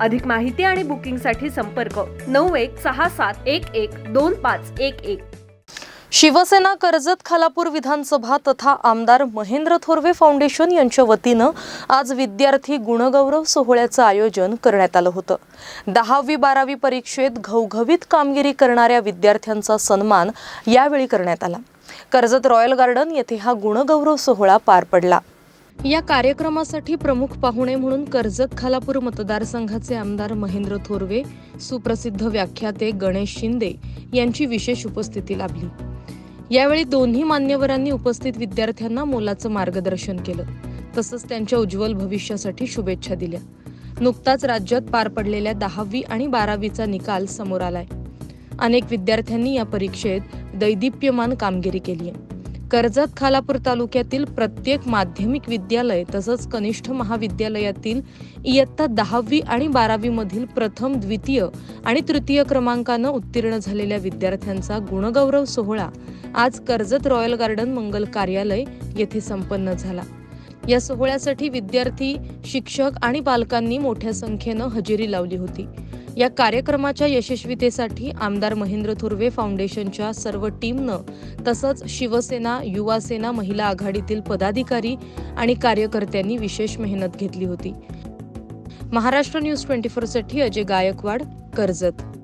अधिक माहिती आणि बुकिंगसाठी संपर्क नऊ एक सहा सात एक एक दोन पाच एक एक. शिवसेना कर्जत खालापूर विधानसभा तथा आमदार महेंद्र थोरवे फाउंडेशन यांच्या वतीनं आज विद्यार्थी गुणगौरव सोहळ्याचं आयोजन करण्यात आलं होतं. दहावी बारावी परीक्षेत घवघवीत कामगिरी करणाऱ्या विद्यार्थ्यांचा सन्मान यावेळी करण्यात आला. कर्जत रॉयल गार्डन येथे हा गुणगौरव सोहळा पार पडला. या कार्यक्रमासाठी प्रमुख पाहुणे म्हणून कर्जत खालापूर मतदारसंघाचे आमदार महेंद्र थोरवे सुप्रसिद्ध व्याख्याते गणेश शिंदे यांची विशेष उपस्थिती लाभली. यावेळी दोन्ही मान्यवरांनी उपस्थित विद्यार्थ्यांना मोलाचं मार्गदर्शन केलं. तसंच त्यांच्या उज्ज्वल भविष्यासाठी शुभेच्छा दिल्या. नुकताच राज्यात पार पडलेल्या दहावी आणि बारावीचा निकाल समोर आलाय. अनेक विद्यार्थ्यांनी या परीक्षेत दैदिप्यमान कामगिरी केली आहे. कर्जत खालापूर तालुक्यातील प्रत्येक माध्यमिक विद्यालय तसंच कनिष्ठ महाविद्यालयातील इयत्ता दहावी आणि बारावी मधील प्रथम द्वितीय आणि तृतीय क्रमांकानं उत्तीर्ण झालेल्या विद्यार्थ्यांचा गुणगौरव सोहळा आज कर्जत रॉयल गार्डन मंगल कार्यालय येथे संपन्न झाला. या सोहळ्यासाठी विद्यार्थी शिक्षक आणि पालकांनी मोठ्या संख्येनं हजेरी लावली होती. या कार्यक्रमाच्या यशस्वीतेसाठी आमदार महेंद्र थुर्वे फाउंडेशनच्या सर्व टीमनं तसंच शिवसेना युवासेना महिला आघाडीतील पदाधिकारी आणि कार्यकर्त्यांनी विशेष मेहनत घेतली होती. महाराष्ट्र न्यूज ट्वेंटी साठी अजय गायकवाड कर्जत.